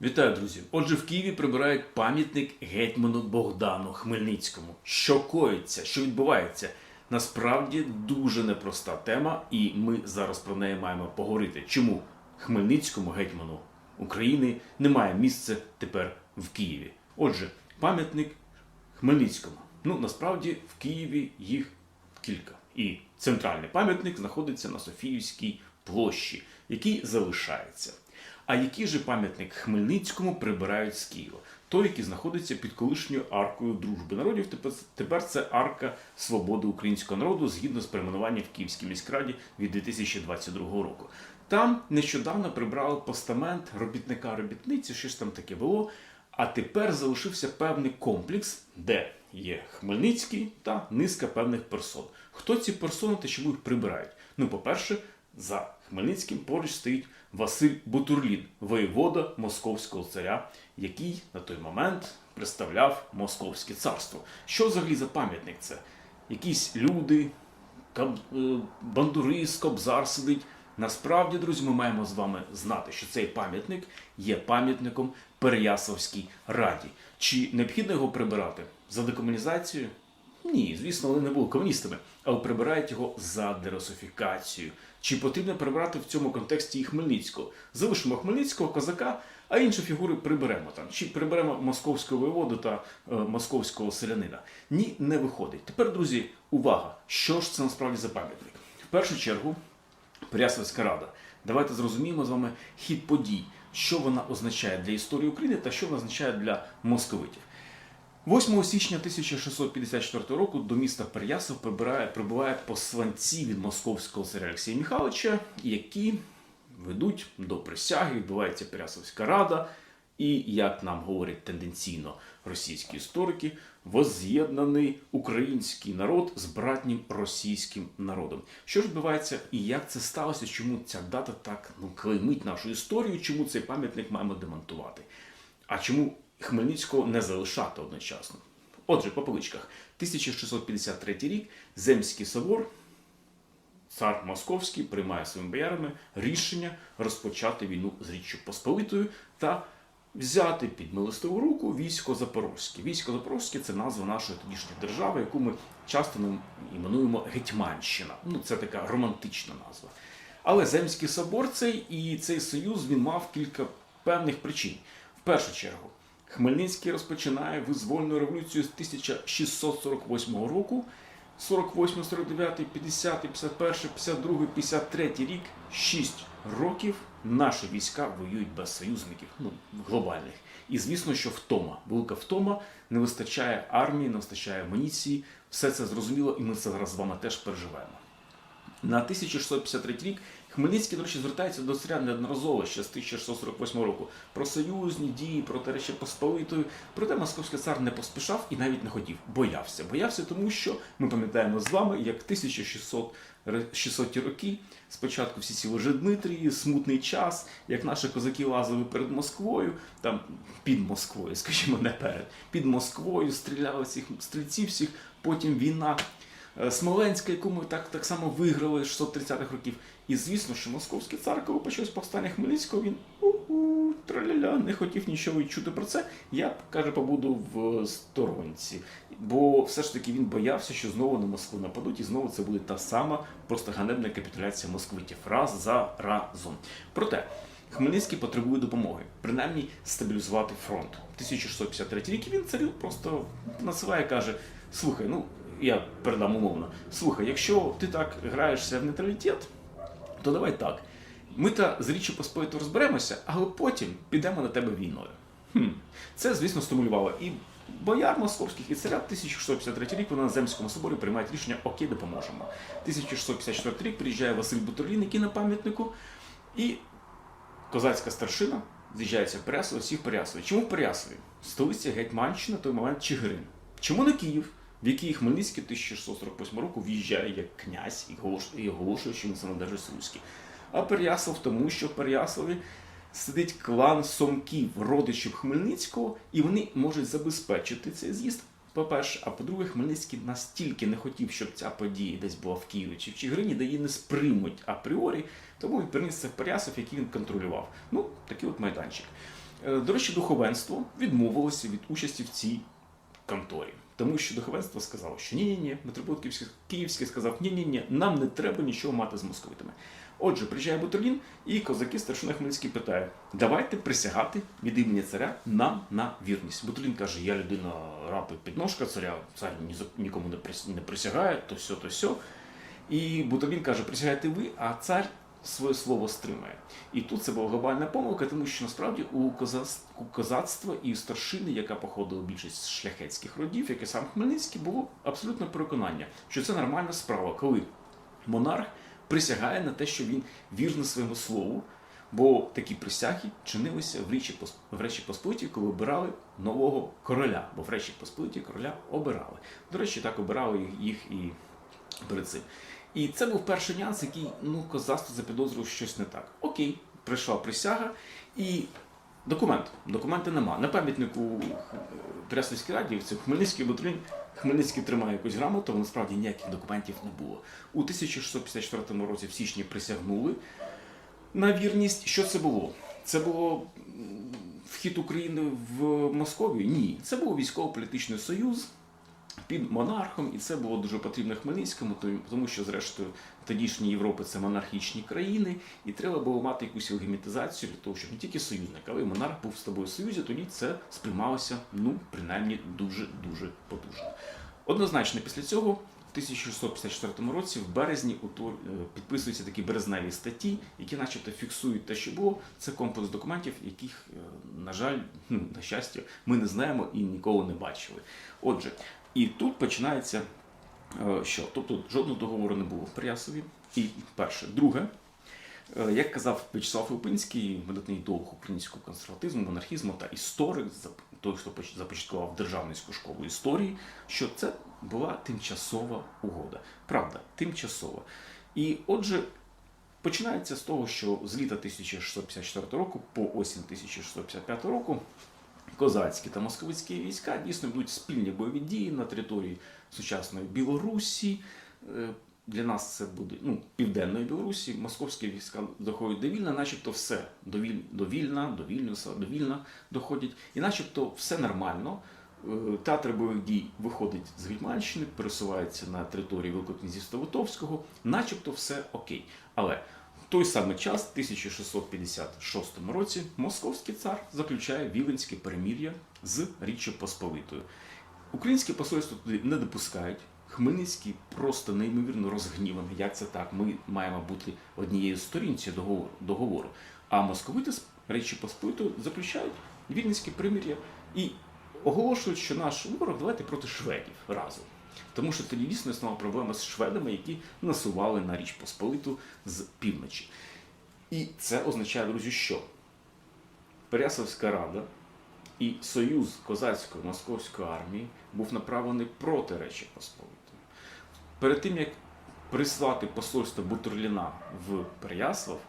Вітаю, друзі! Отже, в Києві прибирають пам'ятник гетьману Богдану Хмельницькому. Що коїться, що відбувається? Насправді дуже непроста тема, і ми зараз про неї маємо поговорити. Чому Хмельницькому гетьману України немає місця тепер в Києві? Отже, пам'ятник Хмельницькому. Ну насправді в Києві їх кілька. І центральний пам'ятник знаходиться на Софіївській площі, який залишається. А який же пам'ятник Хмельницькому прибирають з Києва? Той, який знаходиться під колишньою аркою дружби народів. Тепер, це арка свободи українського народу згідно з перейменуванням в Київській міськраді від 2022 року. Там нещодавно прибрали постамент робітника робітниці, що ж там таке було. А тепер залишився певний комплекс, де є Хмельницький та низка певних персон. Хто ці персони та чому їх прибирають? Ну, по-перше, за Хмельницьким поруч стоїть Василь Бутурлін, воєвода Московського царя, який на той момент представляв Московське царство. Що взагалі за пам'ятник це? Якісь люди, е, бандурист, кобзар сидить. Насправді, друзі, ми маємо з вами знати, що цей пам'ятник є пам'ятником Переяславській раді. Чи необхідно його прибирати за декомунізацію? Ні, звісно, вони не були комуністами, але прибирають його за деросифікацію. Чи потрібно прибирати в цьому контексті і Хмельницького? Залишимо Хмельницького, козака, а інші фігури приберемо там. Чи приберемо московського воєводу та е, московського селянина? Ні, не виходить. Тепер, друзі, увага! Що ж це насправді за пам'ятник? В першу чергу, Переяславська рада. Давайте зрозуміємо з вами хід подій, що вона означає для історії України та що вона означає для московитів. 8 січня 1654 року до міста прибирає, прибувають посланці від московського царя Олексія Михайловича, які ведуть до присяги, відбувається Переяславська рада, і, як нам говорять тенденційно російські історики, возз'єднаний український народ з братнім російським народом. Що ж відбувається і як це сталося? Чому ця дата так ну, клеймить нашу історію? Чому цей пам'ятник маємо демонтувати? А чому Хмельницького не залишати одночасно? Отже, по поличках, 1653 рік Земський собор, цар Московський приймає своїми боярами рішення розпочати війну з Річчю Посполитою та взяти під милостиву руку військо Запорозьке. Військо Запорозьке це назва нашої тодішньої держави, яку ми часто іменуємо Гетьманщина. Ну, це така романтична назва. Але Земський собор цей і цей союз він мав кілька певних причин. В першу чергу, Хмельницький розпочинає визвольну революцію з 1648 року. 48, 49, 50, 51, 52, 53 рік, 6 років наші війська воюють без союзників, ну, глобальних. І звісно, що втома, велика втома, не вистачає армії, не вистачає амуніції. Все це зрозуміло, і ми це зараз з вами теж переживаємо. На 1653 рік Хмельницький, до речі, звертається до царя неодноразово ще з 1648 року про союзні дії, про Речі Посполитою. Проте московський цар не поспішав і навіть не хотів. Боявся. Боявся, тому що ми пам'ятаємо з вами, як 1600 600 роки. Спочатку всі ці Дмитрії, смутний час, як наші козаки лазили перед Москвою, там під Москвою, скажімо, не перед, під Москвою стріляли всіх стрільців всіх, потім війна. Е, Смоленська, яку ми так, так само виграли 630-х років. І звісно, що московський цар, почалось повстання Хмельницького, він у-у, траля-ля, не хотів нічого чути про це. Я каже, побуду в сторонці. Бо все ж таки він боявся, що знову на Москву нападуть, і знову це буде та сама просто ганебна капітуляція москвитів раз за разом. Проте. Хмельницький потребує допомоги, принаймні стабілізувати фронт. 1653 рік він царю просто насилає, каже: слухай, ну я передам умовно. Слухай, якщо ти так граєшся в нейтралітет, то давай так. Ми та з Річчю Посполитою розберемося, але потім підемо на тебе війною. Хм. Це, звісно, стимулювало і бояр московських, і царя 1653 рік вони на Земському соборі приймають рішення Окей, допоможемо. 1654 рік приїжджає Василь Бутурлін, який на пам'ятнику, і козацька старшина з'їжджається в Переяслав, всіх Переяслав. Чому в Переяславі? Столиця Гетьманщина, на той момент Чигирин. Чому не Київ? В який Хмельницький 1648 року в'їжджає як князь і оголошує, що він самодержець руський. А Переяслав тому, що в Переяславі сидить клан Сомків, родичів Хмельницького, і вони можуть забезпечити цей з'їзд. По-перше, а по-друге, Хмельницький настільки не хотів, щоб ця подія десь була в Києві чи в Чигирині, де її не сприймуть апріорі, тому він переніс це в Переяслав, який він контролював. Ну, такий от майданчик. Е, До речі, духовенство відмовилося від участі в цій конторі. Тому що духовенство сказало, що ні-ні-ні, митрополит Київський, сказав, ні-ні-ні, нам не треба нічого мати з московитами. Отже, приїжджає Бутерлін, і козаки старшина Хмельницький питає: давайте присягати від імені царя нам на вірність. Бутерлін каже: я людина раб і підножка царя, цар нікому не присягає, то сьо, то сьо. І Бутерлін каже: присягаєте ви, а цар своє слово стримає. І тут це була глобальна помилка, тому що насправді у, козацтва і у старшини, яка походила більшість шляхетських родів, як і сам Хмельницький, було абсолютне переконання, що це нормальна справа, коли монарх присягає на те, що він вірний своєму слову. Бо такі присяги чинилися в Речі, в Речі Посполитій, коли обирали нового короля. Бо в Речі Посполитій короля обирали. До речі, так обирали їх і перед цим. І це був перший нюанс, який ну, козацтво запідозрив щось не так. Окей, прийшла присяга і документ. Документа нема. На пам'ятнику е, Трясовській раді, це Хмельницький батальйон, Хмельницький тримає якусь грамоту, але насправді ніяких документів не було. У 1654 році в січні присягнули на вірність. Що це було? Це було вхід України в Московію? Ні. Це був військово-політичний союз під монархом, і це було дуже потрібно Хмельницькому, тому що, зрештою, тодішні Європи це монархічні країни, і треба було мати якусь легімітизацію для того, щоб не тільки союзник, але й монарх був з тобою в союзі, тоді це сприймалося, ну, принаймні, дуже-дуже потужно. Однозначно, після цього, в 1654 році, в березні, е, підписуються такі березневі статті, які, начебто, фіксують те, що було. Це комплекс документів, яких, е, на жаль, на щастя, ми не знаємо і ніколи не бачили. Отже, і тут починається е, що? Тобто жодного договору не було в Приясові. І перше. Друге, е, як казав В'ячеслав Лупинський, видатний долг українського консерватизму, монархізму та історик, той, хто поч- започаткував державницьку школу історії, що це була тимчасова угода. Правда, тимчасова. І отже, починається з того, що з літа 1654 року по осінь 1655 року козацькі та московицькі війська дійсно йдуть спільні бойові дії на території сучасної Білорусі. Е, Для нас це буде ну, південної Білорусі. Московські війська доходять до Вільна, начебто все до, Віль... до Вільна, доходять, і начебто все нормально. Е, Театр бойових дій виходить з Гетьманщини, пересувається на територію Великокнязівства Литовського, начебто все окей. Але той самий час, в 1656 році, московський цар заключає Віленське перемір'я з Річчю Посполитою. Українське посольство туди не допускають. Хмельницький просто неймовірно розгніваний. Як це так? Ми маємо бути однією сторінці договору. А московити з Речі Посполитою заключають Вільнське примір'я і оголошують, що наш ворог давайте проти шведів разом. Тому що тоді дійсно існувала проблема з шведами, які насували на Річ Посполиту з півночі. І це означає, друзі, що Перясовська рада і союз козацької московської армії був направлений проти Речі Посполитої. Перед тим як прислати посольство Бутерліна в Переяслав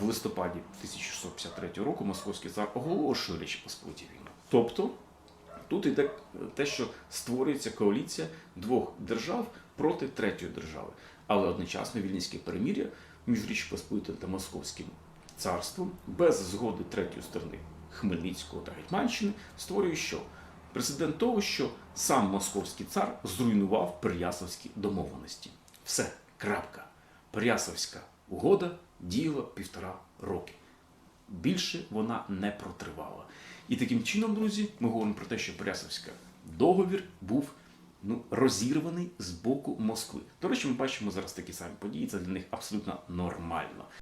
в листопаді 1653 року, московський цар оголошує Речі Посполитій війну. Тобто тут йде те, що створюється коаліція двох держав проти третьої держави. Але одночасно вільнівське перемір'я між Річ Посполитою та Московським царством без згоди третьої сторони Хмельницького та Гетьманщини створює що? Прецедент того, що сам московський цар зруйнував Переяславські домовленості. Все, крапка. Переяславська угода діяла півтора роки. Більше вона не протривала. І таким чином, друзі, ми говоримо про те, що Прясовська договір був ну, розірваний з боку Москви. До речі, ми бачимо зараз такі самі події, це для них абсолютно нормально.